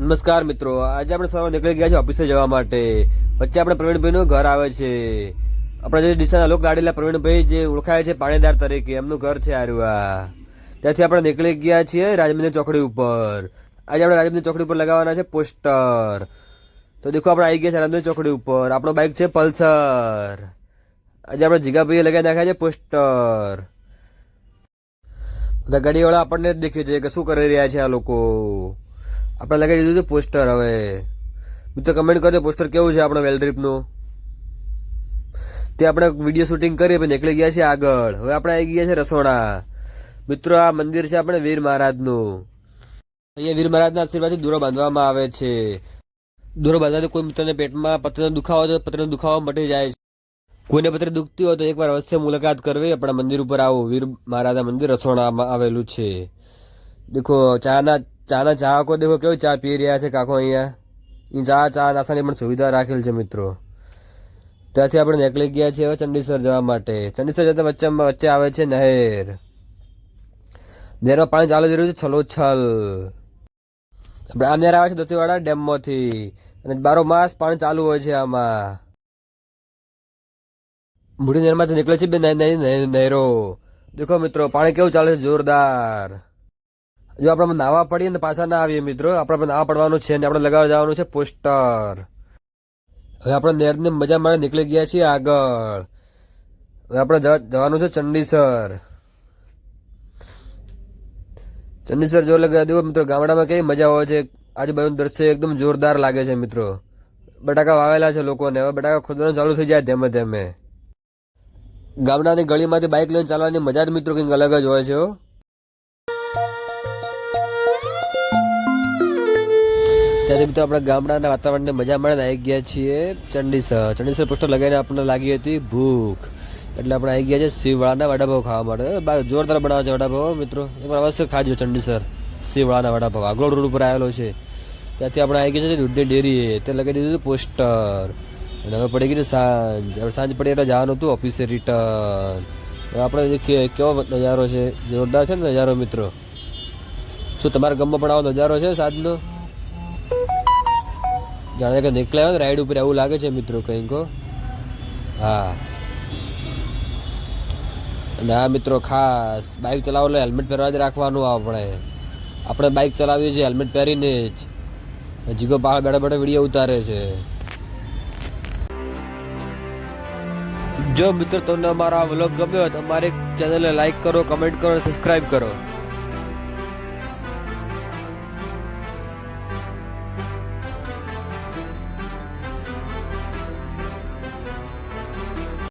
નમસ્કાર મિત્રો, આજે આપણે સવારે નીકળી ગયા છે ઓફિસે જવા માટે. વચ્ચે આપણે પ્રવીણભાઈનું ઘર આવે છે. આપણા જે ડીસાના લોક ગાડીલા પ્રવીણભાઈ જે ઓળખાય છે પાણીદાર તરીકે, એમનું ઘર છે આરવા. ત્યાંથી આપણે નીકળી ગયા છીએ રાજમંદિર ચોકડી ઉપર. આજે આપણે રાજમંદિર ચોકડી ઉપર લગાવવાના છે પોસ્ટર. તો દેખો, આપણે આવી ગયા છે રાજમંદિર ચોકડી ઉપર. આપણો બાઇક છે પલ્સર. આજે આપણે જીગાભાઈએ લગાવી નાખ્યા છે પોસ્ટર. બધા ગાડીવાળા આપણને જ દેખે છે કે શું કરી રહ્યા છે આ લોકો. આપણે લગાવી દીધું છે પોસ્ટર હવે. મિત્રો કમેન્ટ કરજો પોસ્ટર કેવું છે આપણા વેલડ્રીપનું તે આપણે વીડિયો શૂટિંગ કરી પછી નીકળી ગયા છે આગળ. હવે આપણે આવી ગયા છે રસોડા. મિત્રો, આ મંદિર છે આપણે વીર મહારાજનું. અહીંયા વીર મહારાજના આશીર્વાદથી દોરો બાંધવામાં આવે છે. દૂરો બાંધવાથી કોઈ મિત્રને પેટમાં પત્રનો દુખાવો તો પત્રનો દુખાવો મટી જાય છે. કોઈને પત્ર દુખતી હોય તો એકવાર અવશ્ય મુલાકાત કરવી, આપણા મંદિર ઉપર આવો. વીર મહારાજા મંદિર રસોડામાં આવેલું છે. દેખો, ચાના ચાના ચાહકો દેખો કેવી ચા પી રહ્યા છે કાકો અહીંયા? ચા ચા, નાસ્તાની પણ સુવિધા રાખેલ છે મિત્રો. ત્યાંથી આપણે નીકળી ગયા છીએ હવે ચંડીસર જવા માટે. ચંડીસર જતા વચ્ચે વચ્ચે આવે છે નહેર. નહેરમાં પાણી ચાલુ થઈ રહ્યું છે છલોછલ. આપણે આ નહેર આવે છે દતીવાડા ડેમમાંથી. અને બારો માસ પાણી ચાલુ હોય છે આમાં. મોટી નહેરમાંથી નીકળે છે બે નહેરો. દેખો મિત્રો, પાણી કેવું ચાલે છે જોરદાર. જો આપણે નાવા પડીએ ને પાછા ના આવીએ મિત્રો. આપણે નાવા પડવાનું છે ને આપણે લગાવવા જવાનું છે પોસ્ટર. હવે આપણે નેરને મજા મારે નીકળી ગયા છીએ આગળ. હવે આપણે જવાનું છે ચંડીસર. ચંડીસર જો લગાવી દેવો મિત્રો. ગામડામાં કેવી મજા હોય છે. આજુબાજુનું દ્રશ્ય એકદમ જોરદાર લાગે છે મિત્રો. બટાકા વાવેલા છે લોકોને. હવે બટાકા ખોદવાનું ચાલુ થઈ જાય ધીમે ધીમે. ગામડાની ગળીમાંથી બાઇક લઈને ચાલવાની મજા જ મિત્રો કંઈક અલગ જ હોય છે ત્યારે મિત્રો આપણા ગામડાના વાતાવરણને મજા માણીને આવી ગયા છીએ ચંડીસર. ચંડીસર પોસ્ટર લગાવીને આપણને લાગી હતી ભૂખ. એટલે આપણે આવી ગયા છે શિવવાળાના વડાપાવ ખાવા માટે. જોરદાર બનાવે છે વડાપાવ મિત્રો. એકવાર અવશ્ય ખાજો ચંડીસર. શિવવાળાના વડાપાવ. આગળ રોડ ઉપર આવેલો છે. ત્યાંથી આપણે આવી ગયા છે દૂધની ડેરી. તે લગાવી દીધું પોસ્ટર. અને હવે પડી ગઈ સાંજ. હવે સાંજ પડી એટલે જવાનું હતું ઓફિસે રિટર્ન. આપણે કેવો નજારો છે? જોરદાર છે ને નજારો મિત્રો. શું તમારા ગામમાં પણ આવો નજારો છે સાંજનો? જાણે કે નીકળ્યા હોય રાઈડ ઉપર એવું લાગે છે મિત્રો કંઈક, હા. અને આ મિત્રો ખાસ બાઇક ચલાવો એટલે હેલ્મેટ પહેરવા જ રાખવાનું આપણે. આપણે બાઇક ચલાવીએ છીએ હેલ્મેટ પહેરીને જ. જીગો બહાર બેઠા બેઠા વીડિયો ઉતારે છે. જો મિત્રો તમને અમારો આ વ્લોગ ગમ્યો હોય તો અમારી ચેનલને લાઈક કરો કમેન્ટ કરો સબસ્ક્રાઈબ કરો.